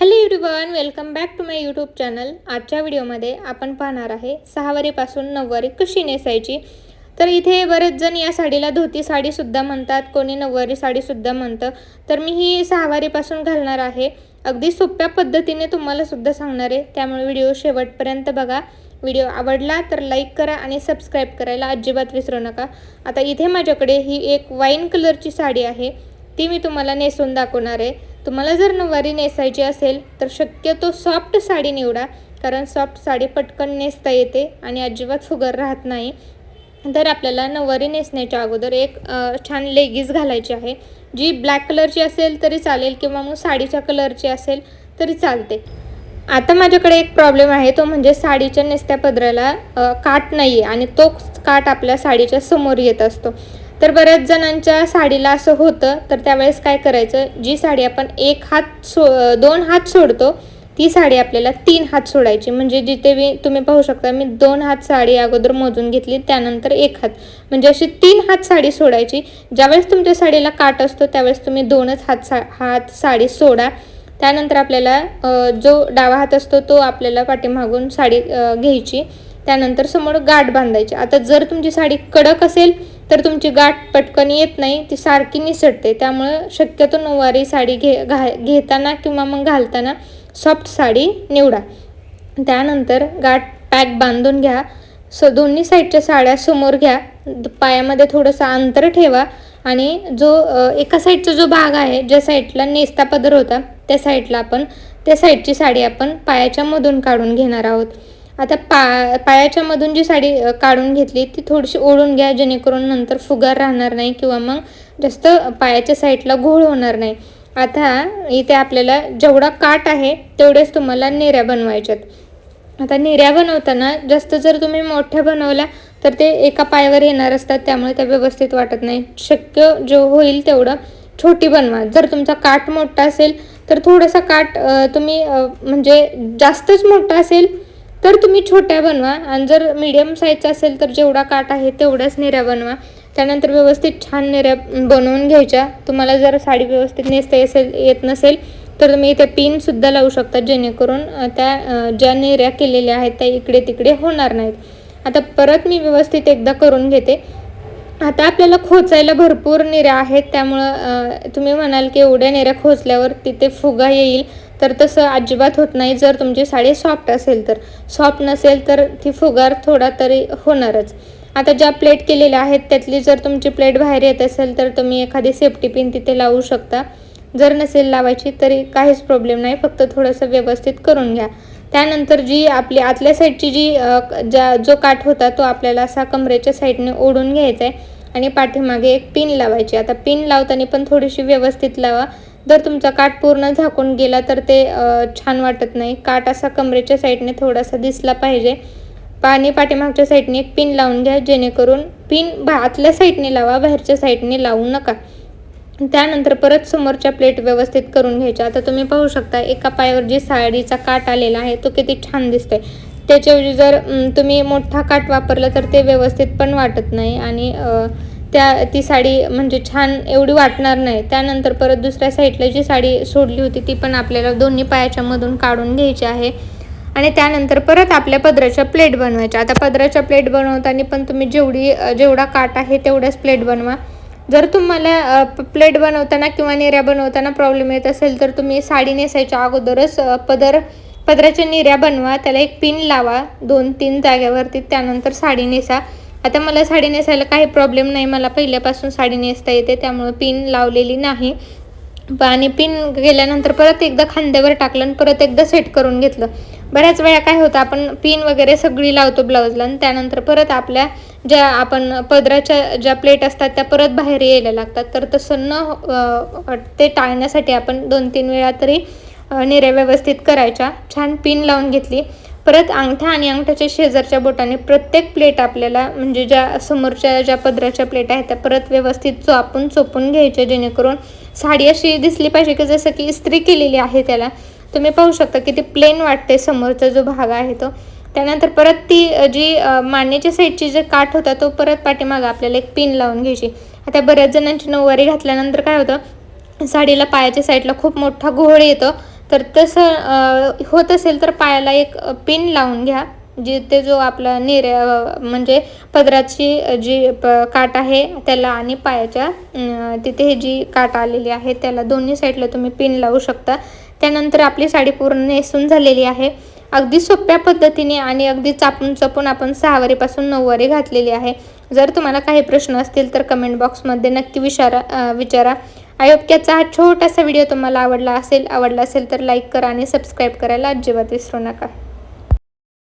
Hello everyone welcome back to my YouTube channel आजच्या व्हिडिओमध्ये आपण पाहणार आहे सहावारीपासून नऊवारी कशी नेसायची? तर इथे बरेच जण या साडीला धोती साडीसुद्धा म्हणतात कोणी नऊवारी साडीसुद्धा म्हणतं. तर मी ही सहावारीपासून घालणार आहे. अगदी सोप्या पद्धतीने तुम्हाला सुद्धा सांगणार आहे. त्यामुळे व्हिडिओ शेवटपर्यंत बघा. व्हिडिओ आवडला तर लाईक करा आणि सबस्क्राईब करायला अजिबात विसरू नका. आता इथे माझ्याकडे ही एक वाईन कलरची साडी आहे. ती मी तुम्हाला नेसून दाखवणार आहे. तुम्हाला जर नऊवारी नेसायची असेल तर शक्यतो सॉफ्ट साडी निवडा कारण सॉफ्ट साडी पटकन नेसता येते आणि अजिबात फुगर राहत नाही. तर आपल्याला नऊवारी नेसण्याच्या अगोदर एक छान लेगीज घालायची आहे जी ब्लॅक कलरची असेल तरी चालेल किंवा मग साडीच्या कलरची असेल तरी चालते. आता माझ्याकडे एक प्रॉब्लेम आहे तो म्हणजे साडीच्या नेसत्या पदराला काट नाही आहे आणि तो काट आपल्या साडीच्या समोर येत असतो. तर बऱ्याच जणांच्या साडीला असं होतं तर त्यावेळेस काय करायचं जी साडी आपण एक हात सो दोन हात सोडतो ती साडी आपल्याला तीन हात सोडायची. म्हणजे जिथे मी तुम्ही पाहू शकता मी दोन हात साडी अगोदर मोजून घेतली त्यानंतर एक हात. म्हणजे अशी तीन हात साडी सोडायची. ज्यावेळेस तुमच्या साडीला काट असतो त्यावेळेस तुम्ही दोनच हात सा हात साडी सोडा. त्यानंतर आपल्याला जो डावा हात असतो तो आपल्याला पाठीमागून साडी घ्यायची. त्यानंतर समोर गाठ बांधायची. आता जर तुमची साडी कडक असेल तर तुमची गाठ पटकन येत नाही ती सारखी निसटते. त्यामुळं शक्यतो नऊवारी साडी घे घा घेताना किंवा मग घालताना सॉफ्ट साडी निवडा. त्यानंतर गाठ पॅक बांधून घ्या. स दोन्ही साईडच्या साड्या समोर घ्या. पायामध्ये थोडंसं अंतर ठेवा आणि जो एका साईडचा जो भाग आहे ज्या साईडला नेस्ता पदर होता त्या साईडला आपण त्या साईडची साडी आपण पायाच्या मधून काढून घेणार आहोत. आता पा पायाच्या मधून जी साडी काढून घेतली ती थोडीशी ओढून घ्या जेणेकरून नंतर फुगार राहणार नाही किंवा मग जास्त पायाच्या साईडला घोळ होणार नाही. आता इथे आपल्याला जेवढा काट आहे तेवढेच तुम्हाला नेऱ्या बनवायच्यात. आता नेऱ्या बनवताना जास्त जर तुम्ही मोठ्या बनवल्या तर ते एका पायावर येणार असतात त्यामुळे त्या व्यवस्थित वाटत नाही. शक्य जो होईल तेवढं छोटी बनवा. जर तुमचा काठ मोठा असेल तर थोडासा काठ तुम्ही म्हणजे जास्तच मोठा असेल तर तुम्ही छोट्या बनवा. आणि जर मीडियम साईजचा असेल तर जेवढा काट आहे तेवढ्याच नेऱ्या बनवा. त्यानंतर व्यवस्थित छान नेऱ्या बनवून घ्यायच्या. तुम्हाला जर साडी व्यवस्थित नेसता असेल येत नसेल तर तुम्ही इथे पिनसुद्धा लावू शकता. जेणेकरून त्या ज्या नेऱ्या केलेल्या आहेत त्या इकडे तिकडे होणार नाहीत. आता परत मी व्यवस्थित एकदा करून घेते. आता आपल्याला खोचायला भरपूर नेऱ्या आहेत. त्यामुळं तुम्ही म्हणाल की एवढ्या नेऱ्या खोचल्यावर तिथे फुगा येईल. तर तसं अजिबात होत नाही. जर तुमची साडी सॉफ्ट असेल तर. सॉफ्ट नसेल तर ती फुगार थोडा तरी होणारच. आता ज्या प्लेट केलेल्या आहेत त्यातली जर तुमची प्लेट बाहेर येत असेल तर तुम्ही एखादी सेफ्टी पिन तिथे लावू शकता. जर नसेल लावायची तरी काहीच प्रॉब्लेम नाही. फक्त थोडंसं व्यवस्थित करून घ्या. त्यानंतर जी आपली आतल्या साईडची जी ज्या जो काठ होता तो आपल्याला असा कमरेच्या साईडने ओढून घ्यायचा आहे आणि पाठीमागे एक पिन लावायची. आता पिन लावताना पण थोडीशी व्यवस्थित लावा. जर तुमचा काठ पूर्ण झाकून गेला तर ते छान वाटत नाही. काठ असा कमरेच्या साईडने थोडासा दिसला पाहिजे. पाणी पाठीमागच्या साईडने एक पिन लावून घ्या जेणेकरून पिन आतल्या साईडने लावा बाहेरच्या साईडने लावू नका. त्यानंतर परत समोरच्या प्लेट व्यवस्थित करून घ्यायच्या आता तुम्ही पाहू शकता एका पायावर जी साडीचा काठ आलेला आहे तो किती छान दिसतोय. त्याच्याऐवजी जर तुम्ही मोठा काठ वापरला तर ते व्यवस्थित पण वाटत नाही आणि त्या ती साडी म्हणजे छान एवढी वाटणार नाही. त्यानंतर परत दुसऱ्या साईडला जी साडी सोडली होती ती पण आपल्याला दोन्ही पायाच्या मधून काढून घ्यायची आहे. आणि त्यानंतर परत आपल्या पदराच्या प्लेट बनवायच्या. आता पदराच्या प्लेट बनवताना पण तुम्ही जेवढी जेवढा काट आहे तेवढ्याच प्लेट बनवा. जर तुम्हाला प्लेट बनवताना किंवा निर्या बनवताना प्रॉब्लेम येत असेल तर तुम्ही साडी नेसायच्या अगोदरच पदर पदराच्या निर्या बनवा. त्याला एक पिन लावा. दोन तीन जाग्यावरती त्यानंतर साडी नेसा. आता मला साडी नेसायला काही प्रॉब्लेम नाही. मला पहिल्यापासून साडी नेसता येते त्यामुळं पिन लावलेली नाही. आणि पिन गेल्यानंतर परत एकदा खांद्यावर टाकलं आणि परत एकदा सेट करून घेतलं. बऱ्याच वेळा काय होतं आपण पिन वगैरे सगळी लावतो ब्लाऊजला आणि त्यानंतर परत आपल्या ज्या आपण पदराच्या ज्या प्लेट असतात त्या परत बाहेर यायला लागतात. तर तसं न ते टाळण्यासाठी आपण दोन तीन वेळा तरी निऱ्या व्यवस्थित करायच्या. छान पिन लावून घेतली. परत अंगठा आणि अंगठ्याच्या शेजारच्या बोटाने प्रत्येक प्लेट आपल्याला म्हणजे ज्या समोरच्या ज्या पदराच्या प्लेट आहेत त्या परत व्यवस्थित चोपून चोपून घ्यायच्या जेणेकरून साडी अशी दिसली पाहिजे की जसं की इस्त्री केलेली आहे त्याला. तुम्ही पाहू शकता की ती प्लेन वाटते समोरचा जो भाग आहे तो. त्यानंतर परत ती जी मानेच्या साईडची जे काठ होता तो परत पाठीमागं आपल्याला एक पिन लावून घ्यायची. आता बऱ्याच जणांची नऊवारी घातल्यानंतर काय होतं साडीला पायाच्या साईडला खूप मोठा घोळ येतो. तर तसं होत असेल तर पायाला एक पिन लावून घ्या जिथे जो आपला निर म्हणजे पदराची जी प काट आहे त्याला आणि पायाच्या तिथे जी काट आलेली आहे त्याला दोन्ही साईडला तुम्ही पिन लावू शकता. त्यानंतर आपली साडी पूर्ण नेसून झालेली आहे. अगदी सोप्या पद्धतीने आणि अगदी चापून चापून आपण सहावारीपासून नऊवारी घातलेली आहे. जर तुम्हाला काही प्रश्न असतील तर कमेंट बॉक्समध्ये नक्की विचारा विचारा. आयोग्याचा हा छोटासा व्हिडिओ तुम्हाला आवडला असेल आवडला असेल तर लाईक करा आणि सबस्क्राईब करायला अजिबात विसरू नका.